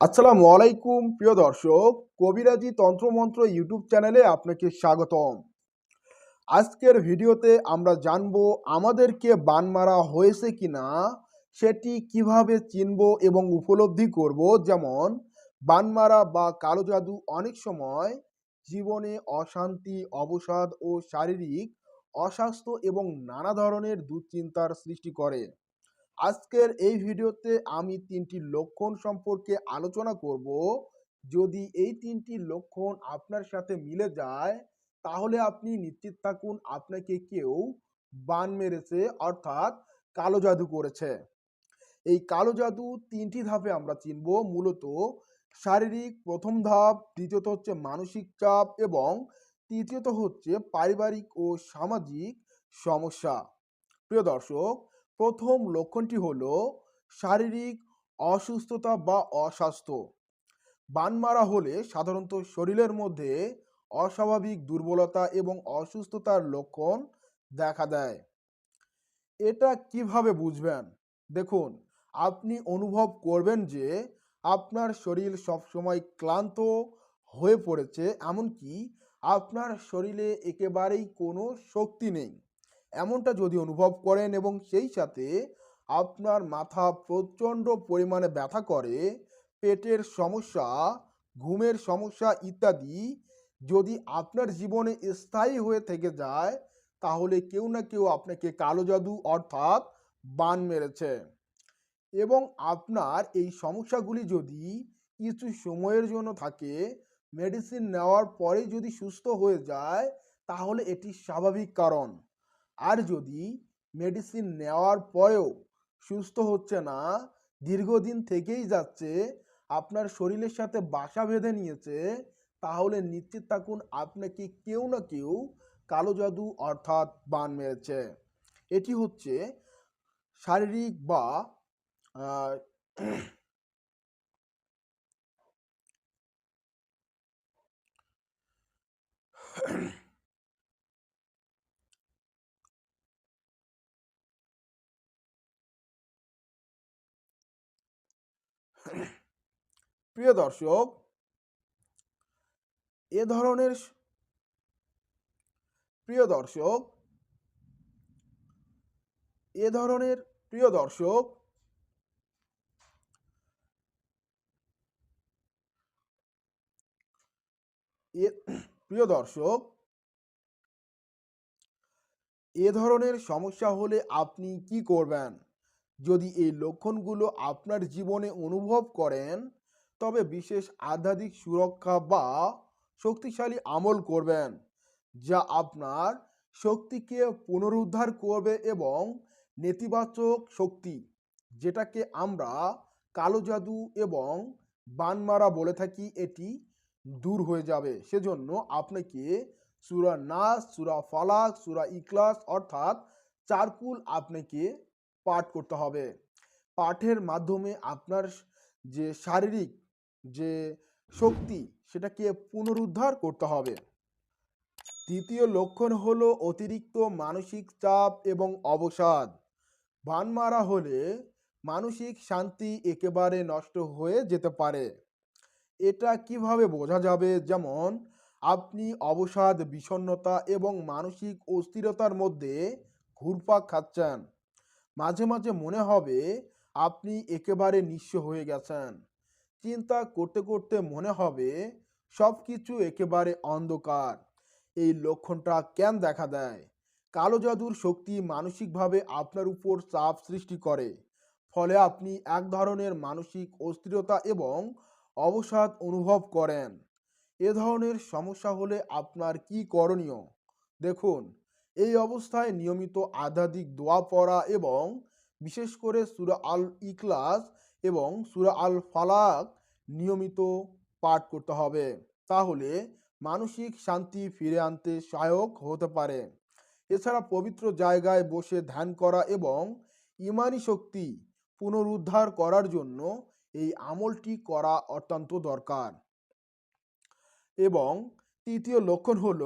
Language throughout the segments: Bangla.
আসসালামু আলাইকুম, প্রিয় দর্শক। কবিরাজি তন্ত্রমন্ত্র ইউটিউব চ্যানেলে আপনাকে স্বাগতম। আজকের ভিডিওতে আমরা জানব আমাদেরকে বান মারা হয়েছে কি না সেটি কীভাবে চিনব এবং উপলব্ধি করব। যেমন বান মারা বা কালো জাদু অনেক সময় জীবনে অশান্তি, অবসাদ ও শারীরিক অস্বাস্থ্য এবং নানা ধরনের দুশ্চিন্তার সৃষ্টি করে। আজকের এই ভিডিওতে আমি তিনটি লক্ষণ সম্পর্কে আলোচনা করব। যদি এই তিনটি লক্ষণ আপনার সাথে মিলে যায়, তাহলে আপনি নিশ্চিত থাকুন আপনাকে কেউ বান মেরেছে, অর্থাৎ কালো জাদু করেছে। এই কালো জাদু তিনটি ধাপে আমরা চিনব। মূলত শারীরিক প্রথম ধাপ, দ্বিতীয়ত হচ্ছে মানসিক চাপ এবং তৃতীয়ত হচ্ছে পারিবারিক ও সামাজিক সমস্যা। প্রিয় দর্শক প্রথম লক্ষণটি হলো শারীরিক অসুস্থতা বা অস্বাস্থ্য। বান মারা হলে সাধারণত শরীরের মধ্যে অস্বাভাবিক দুর্বলতা এবং অসুস্থতার লক্ষণ দেখা দেয়। এটা কীভাবে বুঝবেন? দেখুন, আপনি অনুভব করবেন যে আপনার শরীর সবসময় ক্লান্ত হয়ে পড়েছে, এমনকি আপনার শরীরে একেবারেই কোনো শক্তি নেই। এমনটা যদি অনুভব করেন এবং সেই সাথে আপনার মাথা প্রচণ্ড পরিমাণে ব্যথা করে, পেটের সমস্যা, ঘুমের সমস্যা ইত্যাদি যদি আপনার জীবনে স্থায়ী হয়ে থেকে যায়, তাহলে কেউ না কেউ আপনাকে কালো জাদু অর্থাৎ বান মেরেছে। এবং আপনার এই সমস্যাগুলি যদি কিছু সময়ের জন্য থাকে মেডিসিন নেওয়ার পরে যদি সুস্থ হয়ে যায়, তাহলে এটি স্বাভাবিক কারণ। আর যদি মেডিসিন নেওয়ার পরেও সুস্থ হচ্ছে না, দীর্ঘদিন থেকেই যাচ্ছে, আপনার শরীরের সাথে বাসা বেঁধে নিয়েছে, তাহলে নিশ্চিত থাকুন আপনাকে কেউ না কেউ কালো জাদু অর্থাৎ বান মেরেছে। এটি হচ্ছে শারীরিক বা প্রিয় দর্শক, এ ধরনের প্রিয় দর্শক, এ ধরনের প্রিয় দর্শক প্রিয় দর্শক, এ ধরনের সমস্যা হলে আপনি কি করবেন? যদি এই লক্ষণগুলো আপনার জীবনে অনুভব করেন তবে বিশেষ আধ্যাত্মিক সুরক্ষা বা শক্তিশালী আমল করবেন, যা আপনার শক্তিকে পুনরুদ্ধার করবে এবং নেতিবাচক শক্তি, যেটাকে আমরা কালো জাদু এবং বানমারা বলে থাকি, এটি দূর হয়ে যাবে। সেজন্য আপনাকে সুরা নাস, সুরা ফালাক, সুরা ইকলাস অর্থাৎ চারকুল আপনাকে পাঠ করতে হবে। পাঠের মাধ্যমে আপনার যে শারীরিক যে শক্তি সেটাকে পুনরুদ্ধার করতে হবে। তৃতীয় লক্ষণ হলো অতিরিক্ত মানসিক চাপ এবং অবসাদ। বান মারা হলে মানসিক শান্তি একেবারে নষ্ট হয়ে যেতে পারে। এটা কীভাবে বোঝা যাবে? যেমন, আপনি অবসাদ, বিষণ্ণতা এবং মানসিক অস্থিরতার মধ্যে ঘুরপাক খাচ্ছেন। মাঝে মাঝে মনে হবে আপনি একেবারে নিঃস্ব হয়ে গেছেন। চিন্তা করতে করতে মনে হবে সব কিছু একেবারে অন্ধকার। এই লক্ষণটা কেন দেখা দেয়? কালো জাদুর শক্তি মানসিকভাবে আপনার উপর চাপ সৃষ্টি করে। ফলে আপনি এক ধরনের মানসিক অস্থিরতা এবং অবসাদ অনুভব করেন। এ ধরনের সমস্যা হলে আপনার কি করণীয়? দেখুন, এই অবস্থায় নিয়মিত আধ্যাত্মিক দোয়া পড়া এবং বিশেষ করে সুরা আল ইখলাস এবং সুরা আল ফালাক নিয়মিত পাঠ করতে হবে। তাহলে মানসিক শান্তি ফিরে আনতে সহায়ক হতে পারে। এছাড়া পবিত্র জায়গায় বসে ধ্যান করা এবং ইমানি শক্তি পুনরুদ্ধার করার জন্য এই আমলটি করা অত্যন্ত দরকার। এবং তৃতীয় লক্ষণ হল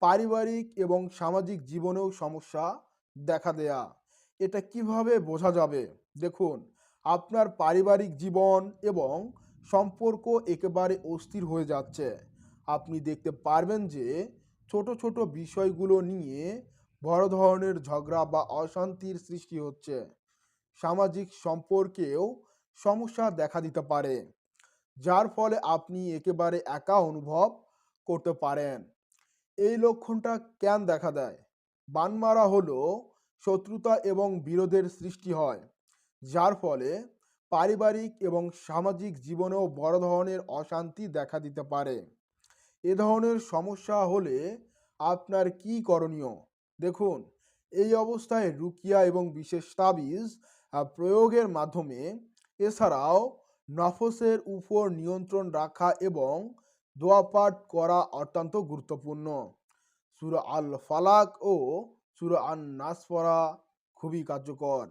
পারিবারিক এবং সামাজিক জীবনেও সমস্যা দেখা দেয়া। এটা কীভাবে বোঝা যাবে? দেখুন আপনার পারিবারিক জীবন এবং সম্পর্ক একেবারে অস্থির হয়ে যাচ্ছে। আপনি দেখতে পারবেন যে ছোট ছোট বিষয়গুলো নিয়ে বড় ধরনের ঝগড়া বা অশান্তির সৃষ্টি হচ্ছে। সামাজিক সম্পর্কেও সমস্যা দেখা দিতে পারে, যার ফলে আপনি একেবারে একা অনুভব করতে পারেন। এই লক্ষণটা কেন দেখা দেয়? বানমারা হলো শত্রুতা এবং বিরোধের সৃষ্টি হয়। যার ফলে পারিবারিক এবং সামাজিক জীবনেও বড় ধরনের অশান্তি দেখা দিতে পারে। এ ধরনের সমস্যা হলে আপনার কি করণীয়? দেখুন, এই অবস্থায় রুকিয়া এবং বিশেষ তাবিজ প্রয়োগের মাধ্যমে এছাড়াও নফসের উপর নিয়ন্ত্রণ রাখা এবং দোয়া পাঠ করা অত্যন্ত গুরুত্বপূর্ণ। সুরা আল ফালাক ও সুরা আন নাস পড়া খুবই কার্যকর।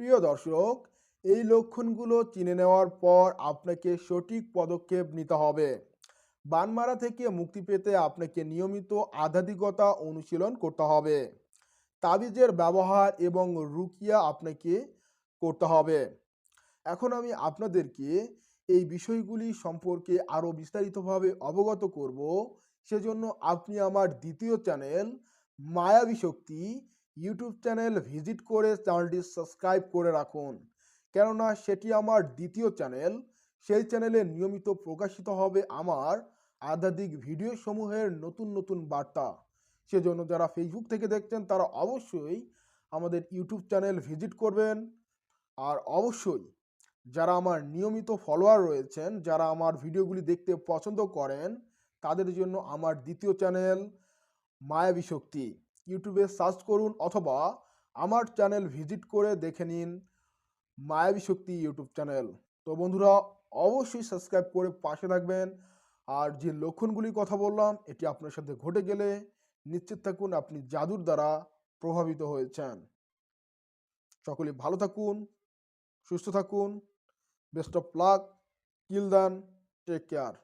প্রিয় দর্শক, এই লক্ষণগুলো চিনে নেওয়ার পর আপনাকে সঠিক পদক্ষেপ নিতে হবে। বানমারা থেকে মুক্তি পেতে আপনাকে নিয়মিত আধ্যাত্মিকতা অনুশীলন করতে হবে। তাবিজের ব্যবহার এবং রুকিয়া আপনাকে করতে হবে। এখন আমি আপনাদেরকে এই বিষয়গুলি সম্পর্কে আরও বিস্তারিতভাবে অবগত করব। সেজন্য আপনি আমার দ্বিতীয় চ্যানেল, মায়াবী শক্তি ইউটিউব চ্যানেল ভিজিট করে চ্যানেলটি সাবস্ক্রাইব করে রাখুন কেননা সেটি আমার দ্বিতীয় চ্যানেল সেই চ্যানেলে নিয়মিত প্রকাশিত হবে আমার আধ্যাত্মিক ভিডিও সমূহের নতুন নতুন বার্তা সেজন্য যারা ফেসবুক থেকে দেখছেন তারা অবশ্যই আমাদের ইউটিউব চ্যানেল ভিজিট করবেন আর অবশ্যই যারা আমার নিয়মিত ফলোয়ার রয়েছেন যারা আমার ভিডিওগুলি দেখতে পছন্দ করেন তাদের জন্য আমার দ্বিতীয় চ্যানেল মায়াবী শক্তি ইউটিউবে সার্চ করুন অথবা আমার চ্যানেল ভিজিট করে দেখে নিন মায়াবী শক্তি ইউটিউব চ্যানেল তো বন্ধুরা, অবশ্যই সাবস্ক্রাইব করে পাশে থাকবেন। আর যে লক্ষণগুলির কথা বললাম, এটি আপনার সাথে ঘটে গেলে নিশ্চিত থাকুন আপনি জাদুর দ্বারা প্রভাবিত হয়েছেন। সকলে ভালো থাকুন, সুস্থ থাকুন বেস্ট অফ লাক কিল দান টেক কেয়ার